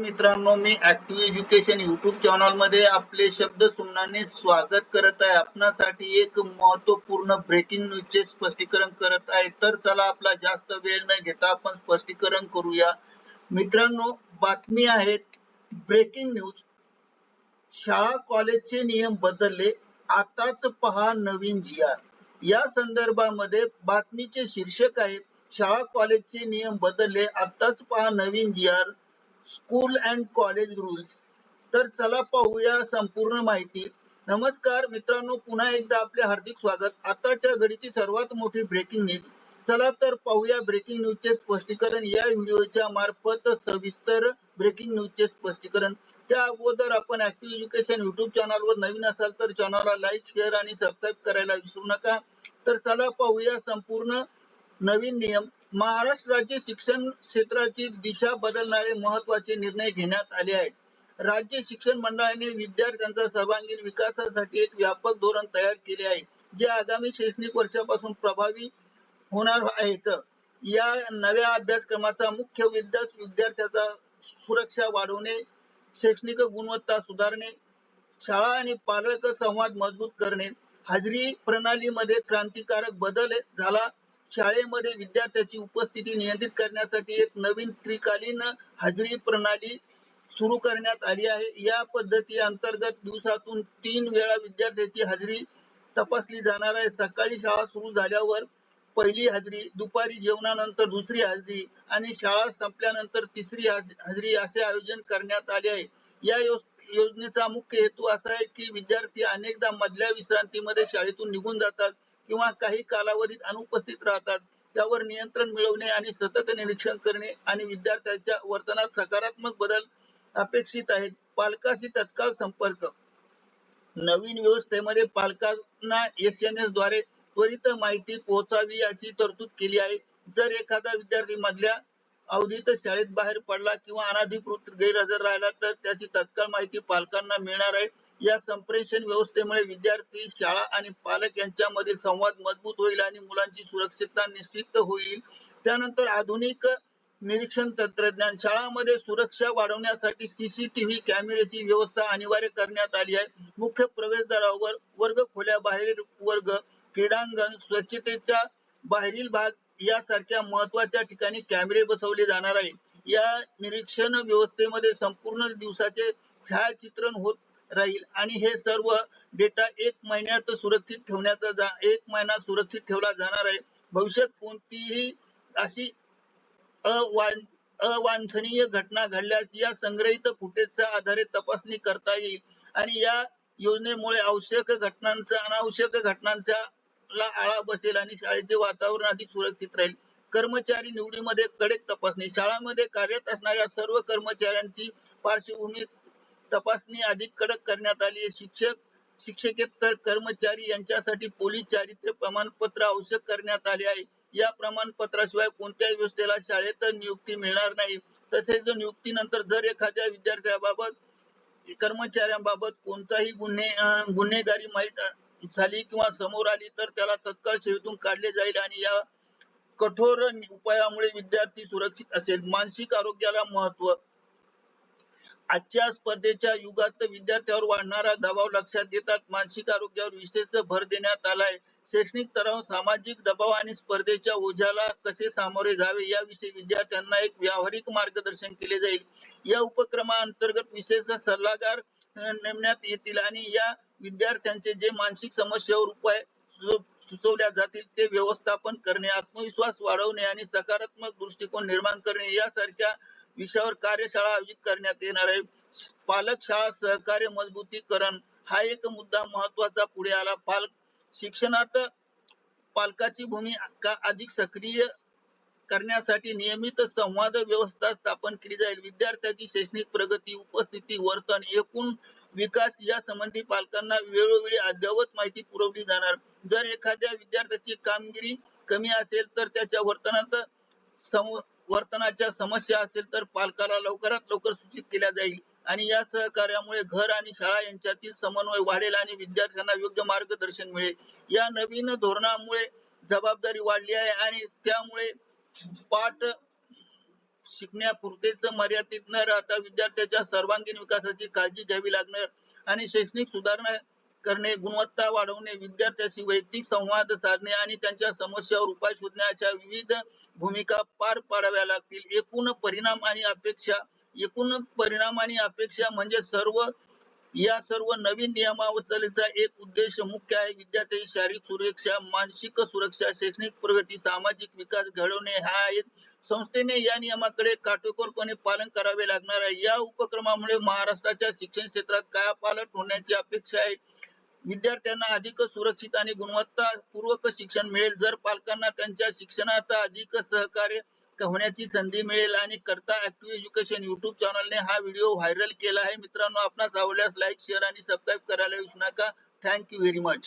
मित्रांनो मी Active Education YouTube चॅनलमध्ये आपले शब्द सुमनाने स्वागत करत आहे. आपणासाठी एक महत्त्वपूर्ण ब्रेकिंग न्यूज चे स्पष्टीकरण करत आहे. तर चला आपला जास्त वेळ न घेता आपण स्पष्टीकरण करूया. मित्रांनो बातमी आहेत ब्रेकिंग न्यूज शाळा कॉलेजचे नियम बदलले. आताच पहा नवीन जी आर या संदर्भामध्ये बातमीचे शीर्षक आहे शाळा कॉलेजचे नियम बदलले. आताच पहा नवीन G R school and college rules तर चला पाहूया संपूर्ण माहिती. नमस्कार मित्रांनो पुन्हा एकदा आपले हार्दिक स्वागत. आताच्या घडीची सर्वात मोठी ब्रेकिंग न्यूज चला तर पाहूया ब्रेकिंग न्यूज चे स्पष्टीकरण. या व्हिडिओच्या मार्फत सविस्तर ब्रेकिंग न्यूज चे स्पष्टीकरण. त्या अगोदर आपण ऍक्टिव्ह एज्युकेशन युट्यूब चॅनल वर नवीन असाल तर चॅनलला लाईक शेअर आणि सबस्क्राईब करायला विसरू नका. तर चला पाहूया संपूर्ण नवीन नियम. महाराष्ट्र राज्य शिक्षण क्षेत्राची दिशा बदलणारे महत्त्वाचे निर्णय घेण्यात आले आहेत. राज्य शिक्षण मंडळाने विद्यार्थ्यांचा सर्वांगीण विकासासाठी एक व्यापक धोरण तयार केले आहे जे आगामी शैक्षणिक वर्षापासून प्रभावी होणार आहेत. या नव्या अभ्यासक्रमाचा मुख्य उद्देश विद्यार्थ्याचा सुरक्षा वाढवणे शैक्षणिक गुणवत्ता सुधारणे शाळा आणि पालक संवाद मजबूत करणे. हाजरी प्रणालीमध्ये क्रांतिकारक बदल झाला शाळेमध्ये विद्यार्थ्याची उपस्थिती नियंत्रित करण्यासाठी एक नवीन त्रिकालीन हजेरी प्रणाली सुरू करण्यात आली आहे. या पद्धती अंतर्गत दिवसातून तीन वेळा विद्यार्थ्याची हजेरी तपासली जाणार आहे. सकाळी शाळा सुरू झाल्यावर पहिली हजेरी दुपारी जेवणानंतर दुसरी हजेरी आणि शाळा संपल्यानंतर तिसरी हजेरी असे आयोजन करण्यात आले आहे. या योजनेचा मुख्य हेतू असा आहे की विद्यार्थी अनेकदा मधल्या विश्रांतीमध्ये शाळेतून निघून जातात. किंवा काही कालावधीत अनुपस्थित राहतात. त्यावर नियंत्रण मिळवणे आणि सतत निरीक्षण करणे आणि विद्यार्थ्यांच्या वर्तनात सकारात्मक बदल अपेक्षित आहेत. पालकाशी तत्काळ संपर्क. नवीन व्यवस्थेमध्ये पालकांना एस एम एसद्वारे त्वरित माहिती पोहोचावी याची तरतूद केली आहे. जर एखादा विद्यार्थी मधल्या अवधीत शाळेत बाहेर पडला किंवा अनाधिकृत गैरहजर राहिला तर त्याची तत्काळ माहिती पालकांना मिळणार आहे. या संप्रेषण व्यवस्थेमुळे विद्यार्थी शाळा आणि पालक यांच्यामधील संवाद मजबूत होईल आणि मुलांची सुरक्षितता निश्चित होईल. त्यानंतर आधुनिक निरीक्षण तंत्रज्ञान शाळांमध्ये सुरक्षा वाढवण्यासाठी सीसीटीव्ही कॅमेऱ्याची व्यवस्था अनिवार्य करण्यात आली आहे. मुख्य प्रवेशद्वारावर वर्ग खोल्या बाहेरील वर्ग क्रीडांगण स्वच्छतेच्या बाहेरील भाग यासारख्या महत्त्वाच्या ठिकाणी कॅमेरे बसवले जाणार आहे. या निरीक्षण व्यवस्थेमध्ये संपूर्ण दिवसाचे छायाचित्रण होत राहील. आणि हे सर्व डेटा एक महिन्यात सुरक्षित ठेवण्याचा एक महिना सुरक्षित ठेवला जाणार आहे. भविष्यात कोणतीही अशी अवान अवांछनीय घटना घडल्यास या संग्रहित फुटेजच्या आधारे तपासणी करता येईल. आणि या योजनेमुळे आवश्यक घटनांचा अनावश्यक घटनांचा ला आळा बसेल आणि शाळेचे वातावरण अधिक सुरक्षित राहील. कर्मचारी निवडीमध्ये कडक तपासणी. शाळांमध्ये कार्यरत असणाऱ्या सर्व कर्मचाऱ्यांची पार्श्वभूमी तपासणी अधिक कडक करण्यात आली. आहे शिक्षक शिक्षकेतर कर्मचारी यांच्यासाठी पोलीस चारित्र्य प्रमाणपत्र आवश्यक करण्यात आले आहे. या प्रमाणपत्राशिवाय कोणत्याही व्यवस्थेला शाळेत नियुक्ती मिळणार नाही. तसेच नियुक्तीनंतर जर एखाद्या विद्यार्थ्याबाबत कर्मचाऱ्यांबाबत कोणताही गुन्हे गुन्हेगारी माहीत झाली किंवा समोर आली तर त्याला तत्काळ सेवेतून काढले जाईल आणि या कठोर उपायामुळे विद्यार्थी सुरक्षित असेल. मानसिक आरोग्याला महत्त्व आजच्या स्पर्धेच्या युगात विद्यार्थ्यावर वाढणारा दबाव लक्षात घेतात मानसिक आरोग्यावर विशेष भर देण्यात आलाय. शैक्षणिक तणाव सामाजिक दबाव आणि स्पर्धेच्या ओझ्याला कसे सामोरे जावे याविषयी विद्यार्थ्यांना एक व्यावहारिक मार्गदर्शन केले जाईल. या उपक्रमाअंतर्गत विशेष सल्लागार नेमण्यात येतील आणि या विद्यार्थ्यांचे जे मानसिक समस्यावर उपाय सुचवल्या जातील ते व्यवस्थापन करणे आत्मविश्वास वाढवणे आणि सकारात्मक दृष्टिकोन निर्माण करणे यासारख्या विषयावर कार्यशाळा आयोजित करण्यात येणार आहे. पालक शाळा सहकार्य मजबूतीकरण हा एक मुद्दा महत्त्वाचा पुढे आला. पालक शिक्षणात पालकाची भूमिका अधिक सक्रिय करण्यासाठी नियमित संवाद व्यवस्था स्थापन केली जाईल. विद्यार्थ्याची शैक्षणिक प्रगती उपस्थिती वर्तन एकूण विकास या संबंधी पालकांना वेळोवेळी अद्ययावत माहिती पुरवली जाणार. जर एखाद्या विद्यार्थ्याची कामगिरी कमी असेल तर त्याच्या वर्तनात वर्तनाच्या समस्या असेल तर पालकाला लवकरात लवकर सूचित केल्या जाईल. आणि या सहकार्यामुळे घर आणि शाळा यांच्यातील समन्वय वाढेल आणि विद्यार्थ्यांना योग्य मार्गदर्शन मिळेल. या नवीन धोरणामुळे जबाबदारी वाढली आहे आणि त्यामुळे पाठ शिकण्यापुरतेच मर्यादित न राहता विद्यार्थ्याच्या सर्वांगीण विकासाची काळजी घ्यावी लागणार आणि शैक्षणिक सुधारणा करणे गुणवत्ता वाढवणे विद्यार्थ्यांशी वैयक्तिक संवाद साधणे आणि त्यांच्या समस्यावर उपाय शोधणे अशा विविध भूमिका पार पाडाव्या लागतील. एकूण परिणाम आणि अपेक्षा एकूण परिणाम आणि अपेक्षा म्हणजे सर्व या सर्व नवीन नियमावलीचा एक उद्देश मुख्य आहे. विद्यार्थ्यांची शारीरिक सुरक्षा मानसिक सुरक्षा शैक्षणिक प्रगती सामाजिक विकास घडवणे हा आहे संस्थेने या नियमाकडे काटेकोरपणे पालन करावे लागणार आहे. या उपक्रमामुळे महाराष्ट्राच्या शिक्षण क्षेत्रात कायापालट होण्याची अपेक्षा आहे. विद्यार्थ्यांना अधिक सुरक्षित आणि गुणवत्तापूर्वक शिक्षण मिळेल. जर पालकांना त्यांच्या शिक्षणाचा अधिक सहकार्य होण्याची संधी मिळेल आणि करता ऍक्टिव्ह एज्युकेशन युट्यूब चॅनलने हा व्हिडिओ व्हायरल केला आहे. मित्रांनो आपणास आवडल्यास लाईक शेअर आणि सबस्क्राईब करायला विसरू नका. Thank you very much